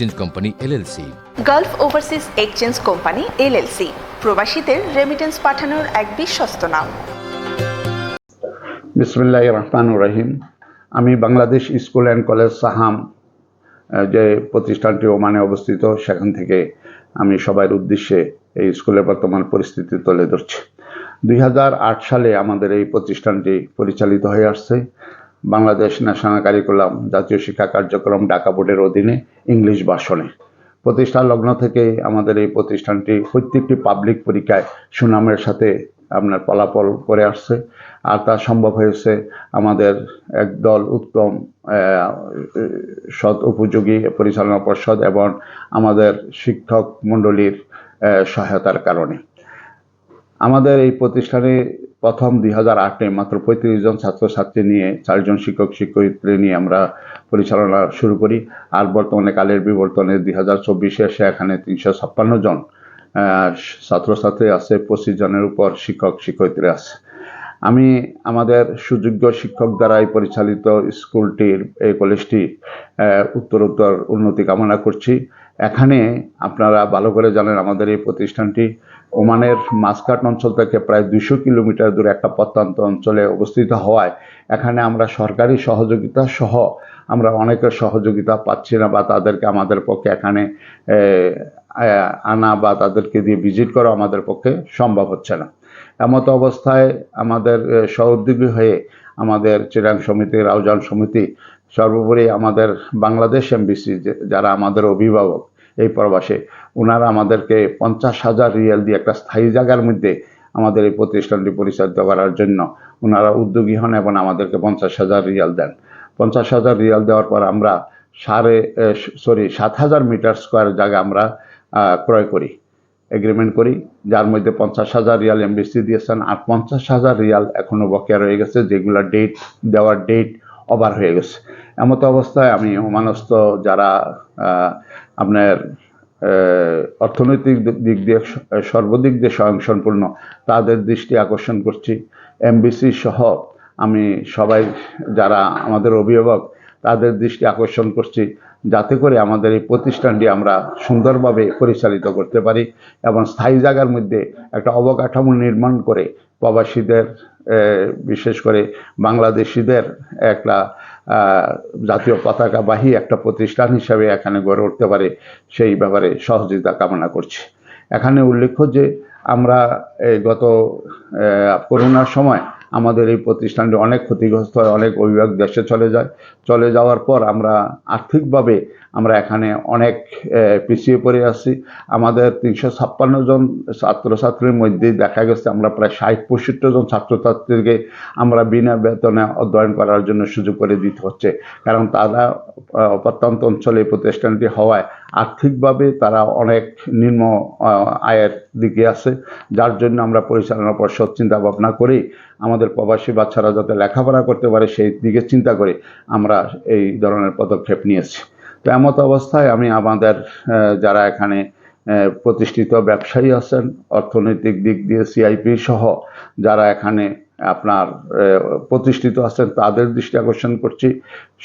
Change company LLC gulf overseas exchange company LLC প্রবাসীদের remittance পাঠানোর এক বিশ্বস্ত নাম। বিসমিল্লাহ রহমান রহিম। আমি Bangladesh school and college Saham যে প্রতিষ্ঠানটি ওমানে অবস্থিত সেখান থেকে আমি সবার উদ্দেশ্যে এই স্কুলের বর্তমান পরিস্থিতি তুলে ধরছি। দুই হাজার আট সালে আমাদের এই প্রতিষ্ঠানটি পরিচালিত হয়ে আসছে। বাংলাদেশ ন্যাশনাল কারিকুলাম জাতীয় শিক্ষা কার্যক্রম, ঢাকা বোর্ডের অধীনে ইংলিশ ভাষণে। প্রতিষ্ঠা লগ্ন থেকে আমাদের এই প্রতিষ্ঠানটি প্রত্যেকটি পাবলিক পরীক্ষায় সুনামের সাথে আপনার ফলাফল করে আসছে। আর তা সম্ভব হয়েছে আমাদের একদল উত্তম সৎ, উপযোগী, পরিচালনা পর্ষদ এবং আমাদের শিক্ষক মণ্ডলীর সহায়তার কারণে। আমাদের এই প্রতিষ্ঠানে প্রথম দুই হাজার আটে মাত্র পঁয়ত্রিশ জন ছাত্রছাত্রী নিয়ে চারজন শিক্ষক, শিক্ষয়িত্রী নিয়ে আমরা পরিচালনা শুরু করি। আর বর্তমানে কালের বিবর্তনে দুই হাজার চব্বিশে এসে এখানে তিনশো ছাপ্পান্ন জন ছাত্রছাত্রী আছে, পঁচিশ জনের উপর শিক্ষক, শিক্ষয়িত্রী আছে। আমি আমাদের সুযোগ্য শিক্ষক দ্বারাই পরিচালিত স্কুলটির, এই কলেজটি উত্তরোত্তর উন্নতি কামনা করছি। এখানে আপনারা ভালো করে জানেন আমাদের এই প্রতিষ্ঠানটি। ওমানের মাসকাট অঞ্চল থেকে প্রায় দুশো কিলোমিটার দূরে একটা প্রত্যন্ত অঞ্চলে অবস্থিত হওয়ায় এখানে আমরা সরকারি সহযোগিতা সহ আমরা অনেকের সহযোগিতা পাচ্ছি না বা তাদেরকে আমাদের পক্ষে এখানে আনা বা তাদেরকে দিয়ে ভিজিট করা আমাদের পক্ষে সম্ভব হচ্ছে না। এমতো অবস্থায় আমাদের সহোদ্যোগী হয়ে আমাদের চিরাং সমিতি, রাউজান সমিতি, সর্বোপরি আমাদের বাংলাদেশ এমবিসি যারা আমাদের অভিভাবক এই প্রবাসে। ওনারা আমাদেরকে পঞ্চাশ হাজার রিয়াল দিয়ে একটা স্থায়ী জায়গার মধ্যে আমাদের এই প্রতিষ্ঠানটি পরিচালিত করার জন্য ওনারা উদ্যোগী হন এবং আমাদেরকে পঞ্চাশ হাজার রিয়াল দেন। পঞ্চাশ হাজার রিয়াল দেওয়ার পর আমরা সাড়ে সরি, সাত হাজার মিটার স্কোয়ার জায়গা আমরা ক্রয় করি এগ্রিমেন্ট করি, যার মধ্যে পঞ্চাশ হাজার রিয়াল এমবিসি দিয়েছেন আর পঞ্চাশ হাজার রিয়াল এখনও বকেয়া রয়ে গেছে, যেগুলো ডেট দেওয়ার ডেট ওভার হয়ে গেছে। এমতো অবস্থায় আমি ওমানস্থ যারা আপনার অর্থনৈতিক দিক- দিক দিয়ে সর্বদিক দিয়ে স্বয়ংসম্পূর্ণ তাদের দৃষ্টি আকর্ষণ করছি। এমবিসি সহ আমি সবাই যারা আমাদের অভিভাবক তাদের দৃষ্টি আকর্ষণ করছি যাতে করে আমাদের এই প্রতিষ্ঠানটি আমরা সুন্দরভাবে পরিচালিত করতে পারি এবং স্থায়ী জায়গার মধ্যে একটা অবকাঠামো নির্মাণ করে প্রবাসীদের বিশেষ করে বাংলাদেশিদের একটা জাতীয় পতাকাবাহী একটা প্রতিষ্ঠান হিসাবে এখানে গড়ে উঠতে পারে সেই ব্যাপারে সহযোগিতা কামনা করছি। এখানে উল্লেখ্য যে আমরা গত করোনার সময় আমাদের এই প্রতিষ্ঠানটি অনেক ক্ষতিগ্রস্ত হয়, অনেক অভিভাবক দেশে চলে যায়। চলে যাওয়ার পর আমরা আর্থিকভাবে আমরা এখানে অনেক পিছিয়ে পড়ে আছি। আমাদের তিনশো ছাপ্পান্ন জন ছাত্রছাত্রীর মধ্যে দেখা গেছে আমরা প্রায় ষাট, পঁয়ষট্টি জন ছাত্রছাত্রীকে আমরা বিনা বেতনে অধ্যয়ন করার জন্য সুযোগ করে দিতে হচ্ছে। কারণ তারা প্রত্যন্ত অঞ্চলে এই প্রতিষ্ঠানটি হওয়ায় আর্থিকভাবে তারা অনেক নিম্ন আয়ের দিকে আছে। যার জন্য আমরা পরিচালনা পর্ষদ চিন্তা ভাবনা করেই আমাদের প্রবাসী বাচ্চারা যাতে লেখাপড়া করতে পারে, সেই দিকে চিন্তা করে আমরা এই ধরনের পদক্ষেপ নিয়েছি। তো এমত অবস্থায় আমি আমাদের যারা এখানে প্রতিষ্ঠিত ব্যবসায়ী আছেন, অর্থনৈতিক দিক দিয়ে সিআইপি সহ, যারা এখানে আপনার প্রতিষ্ঠিত আছেন তাদের দৃষ্টি আকর্ষণ করছি।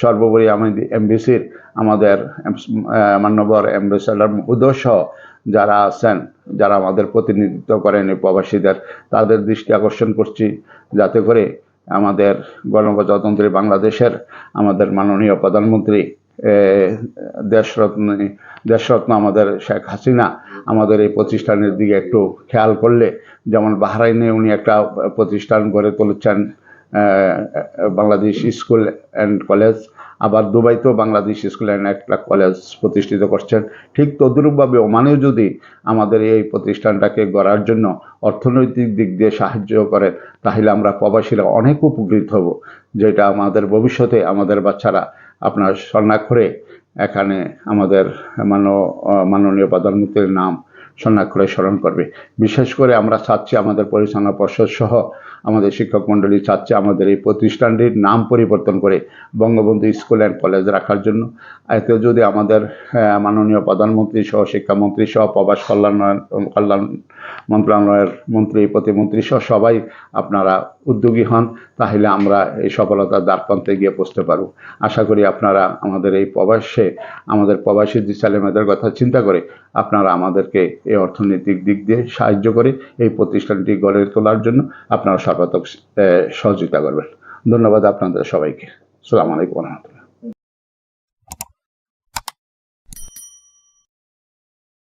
সর্বোপরি আমি এমবিসির আমাদের মান্যবর অ্যাম্বাসেডার মহোদয় সহ যারা আছেন, যারা আমাদের প্রতিনিধিত্ব করেন এই প্রবাসীদের, তাদের দৃষ্টি আকর্ষণ করছি। যাতে করে আমাদের গণপ্রজাতন্ত্রী বাংলাদেশের আমাদের মাননীয় প্রধানমন্ত্রী দেশরত্ন দেশরত্ন আমাদের শেখ হাসিনা, আমাদের এই প্রতিষ্ঠানের দিকে একটু খেয়াল করলে যেমন বাহরাইনে উনি একটা প্রতিষ্ঠান গড়ে তুলেছেন বাংলাদেশ স্কুল অ্যান্ড কলেজ। আবার দুবাইতেও বাংলাদেশ স্কুল অ্যান্ড একটা কলেজ প্রতিষ্ঠিত করছেন। ঠিক তদ্রূপভাবে ওমানেও যদি আমাদের এই প্রতিষ্ঠানটাকে গড়ার জন্য অর্থনৈতিক দিক দিয়ে সাহায্য করেন তাহলে আমরা প্রবাসীরা অনেক উপকৃত হব। যেটা আমাদের ভবিষ্যতে আমাদের বাচ্চারা আপনার স্বর্ণাক্ষরে এখানে আমাদের মানো মাননীয় প্রধানমন্ত্রীর নাম স্বর্ণাক্ষরে স্মরণ করবে। বিশেষ করে আমরা চাচ্ছি আমাদের পরিচালনা পর্ষদ সহ আমাদের শিক্ষক মণ্ডলী চাচ্ছে আমাদের এই প্রতিষ্ঠানটির নাম পরিবর্তন করে বঙ্গবন্ধু স্কুল অ্যান্ড কলেজ রাখার জন্য। এতে যদি আমাদের মাননীয় প্রধানমন্ত্রী সহ শিক্ষামন্ত্রী সহ প্রবাস কল্যাণ কল্যাণ মন্ত্রণালয়ের মন্ত্রী, প্রতিমন্ত্রী সহ সবাই আপনারা উদ্যোগী হন, তাহলে আমরা এই সফলতার দ্বারপ্রান্তে গিয়ে পৌঁছতে পারব। আশা করি আপনারা আমাদের এই প্রবাসে, আমাদের প্রবাসী যে ছেলেমেয়েদের কথা চিন্তা করে আপনারা আমাদেরকে এই অর্থনৈতিক দিক দিয়ে সাহায্য করে এই প্রতিষ্ঠানটি গড়ে তোলার জন্য আপনারা সর্বাত্মক সহযোগিতা করবেন। ধন্যবাদ আপনাদের সবাইকে। সালাম আলাইকুম রহমতুল্লাহ।